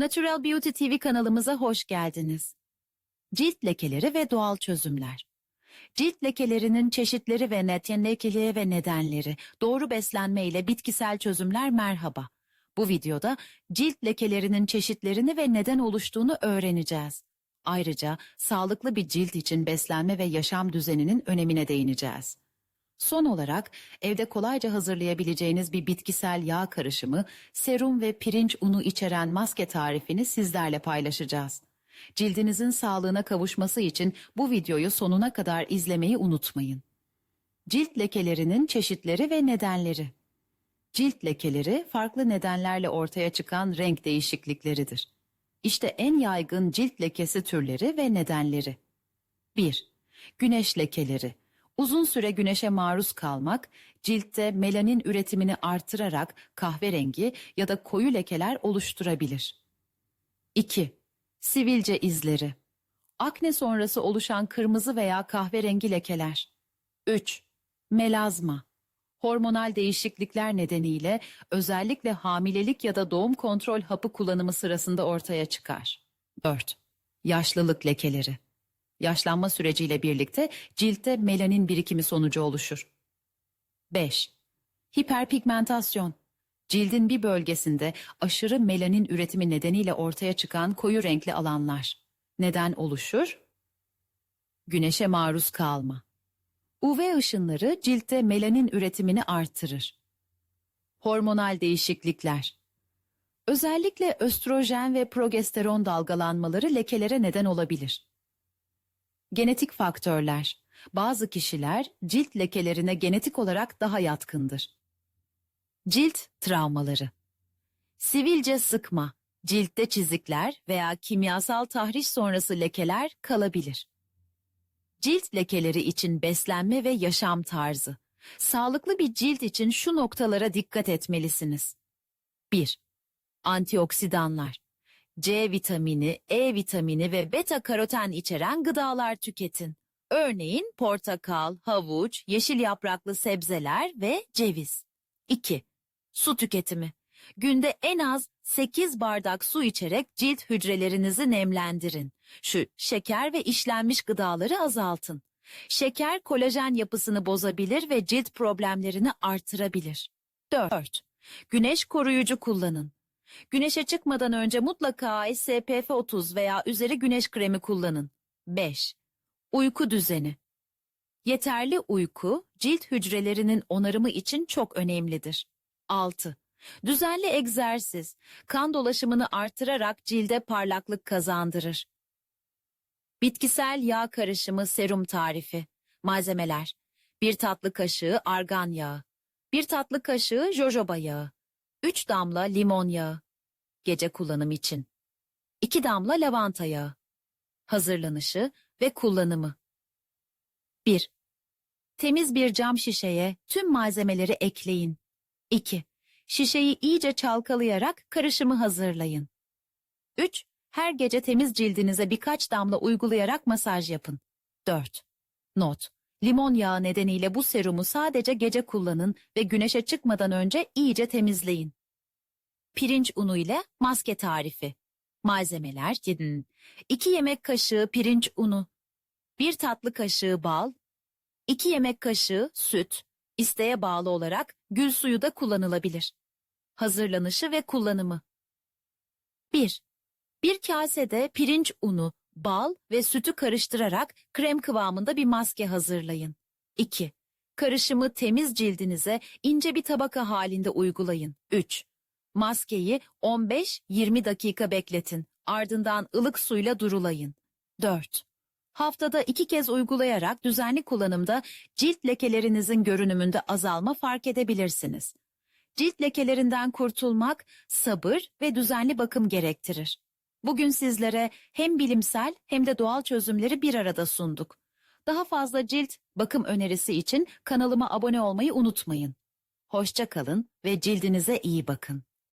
Natural Beauty TV kanalımıza hoş geldiniz. Cilt lekeleri ve doğal çözümler. Cilt lekelerinin çeşitleri ve neten lekeliği ve nedenleri, doğru beslenme ile bitkisel çözümler merhaba. Bu videoda cilt lekelerinin çeşitlerini ve neden oluştuğunu öğreneceğiz. Ayrıca sağlıklı bir cilt için beslenme ve yaşam düzeninin önemine değineceğiz. Son olarak evde kolayca hazırlayabileceğiniz bir bitkisel yağ karışımı, serum ve pirinç unu içeren maske tarifini sizlerle paylaşacağız. Cildinizin sağlığına kavuşması için bu videoyu sonuna kadar izlemeyi unutmayın. Cilt lekelerinin çeşitleri ve nedenleri. Cilt lekeleri farklı nedenlerle ortaya çıkan renk değişiklikleridir. İşte en yaygın cilt lekesi türleri ve nedenleri. 1. Güneş lekeleri. Uzun süre güneşe maruz kalmak, ciltte melanin üretimini artırarak kahverengi ya da koyu lekeler oluşturabilir. 2. Sivilce izleri. Akne sonrası oluşan kırmızı veya kahverengi lekeler. 3. Melazma. Hormonal değişiklikler nedeniyle özellikle hamilelik ya da doğum kontrol hapı kullanımı sırasında ortaya çıkar. 4. Yaşlılık lekeleri. Yaşlanma süreciyle birlikte ciltte melanin birikimi sonucu oluşur. 5. Hiperpigmentasyon. Cildin bir bölgesinde aşırı melanin üretimi nedeniyle ortaya çıkan koyu renkli alanlar. Neden oluşur? Güneşe maruz kalma. UV ışınları ciltte melanin üretimini artırır. Hormonal değişiklikler. Özellikle östrojen ve progesteron dalgalanmaları lekelere neden olabilir. Genetik faktörler. Bazı kişiler cilt lekelerine genetik olarak daha yatkındır. Cilt travmaları. Sivilce sıkma, ciltte çizikler veya kimyasal tahriş sonrası lekeler kalabilir. Cilt lekeleri için beslenme ve yaşam tarzı. Sağlıklı bir cilt için şu noktalara dikkat etmelisiniz. 1. Antioksidanlar. C vitamini, E vitamini ve beta karoten içeren gıdalar tüketin. Örneğin portakal, havuç, yeşil yapraklı sebzeler ve ceviz. 2. Su tüketimi. Günde en az 8 bardak su içerek cilt hücrelerinizi nemlendirin. Şu şeker ve işlenmiş gıdaları azaltın. Şeker kolajen yapısını bozabilir ve cilt problemlerini artırabilir. 4. Güneş koruyucu kullanın. Güneşe çıkmadan önce mutlaka SPF 30 veya üzeri güneş kremi kullanın. 5. Uyku düzeni. Yeterli uyku cilt hücrelerinin onarımı için çok önemlidir. 6. Düzenli egzersiz kan dolaşımını artırarak cilde parlaklık kazandırır. Bitkisel yağ karışımı serum tarifi. Malzemeler: 1 tatlı kaşığı argan yağı, 1 tatlı kaşığı jojoba yağı, 3 damla limon yağı. Gece kullanım için. 2 damla lavanta yağı. Hazırlanışı ve kullanımı. 1. Temiz bir cam şişeye tüm malzemeleri ekleyin. 2. Şişeyi iyice çalkalayarak karışımı hazırlayın. 3. Her gece temiz cildinize birkaç damla uygulayarak masaj yapın. 4. Not. Limon yağı nedeniyle bu serumu sadece gece kullanın ve güneşe çıkmadan önce iyice temizleyin. Pirinç unu ile maske tarifi. Malzemeler 2 yemek kaşığı pirinç unu, 1 tatlı kaşığı bal, 2 yemek kaşığı süt, isteğe bağlı olarak gül suyu da kullanılabilir. Hazırlanışı ve kullanımı. 1. Bir kasede pirinç unu, bal ve sütü karıştırarak krem kıvamında bir maske hazırlayın. 2. Karışımı temiz cildinize ince bir tabaka halinde uygulayın. 3. Maskeyi 15-20 dakika bekletin. Ardından ılık suyla durulayın. 4. Haftada iki kez uygulayarak düzenli kullanımda cilt lekelerinizin görünümünde azalma fark edebilirsiniz. Cilt lekelerinden kurtulmak sabır ve düzenli bakım gerektirir. Bugün sizlere hem bilimsel hem de doğal çözümleri bir arada sunduk. Daha fazla cilt bakım önerisi için kanalıma abone olmayı unutmayın. Hoşça kalın ve cildinize iyi bakın.